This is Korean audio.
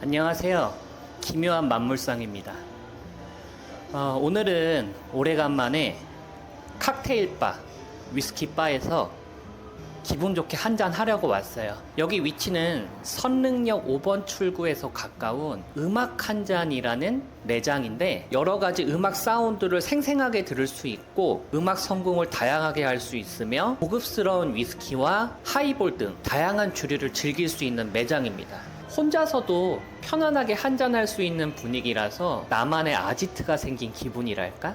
안녕하세요. 기묘한 만물상입니다. 어, 오늘은 오래간만에 칵테일 바, 위스키 바에서 기분 좋게 한잔 하려고 왔어요. 여기 위치는 선릉역 5번 출구에서 가까운 음악 한 잔이라는 매장인데 여러 가지 음악 사운드를 생생하게 들을 수 있고 음악 성공을 다양하게 할 수 있으며 고급스러운 위스키와 하이볼 등 다양한 주류를 즐길 수 있는 매장입니다. 혼자서도 편안하게 한잔할 수 있는 분위기라서 나만의 아지트가 생긴 기분이랄까?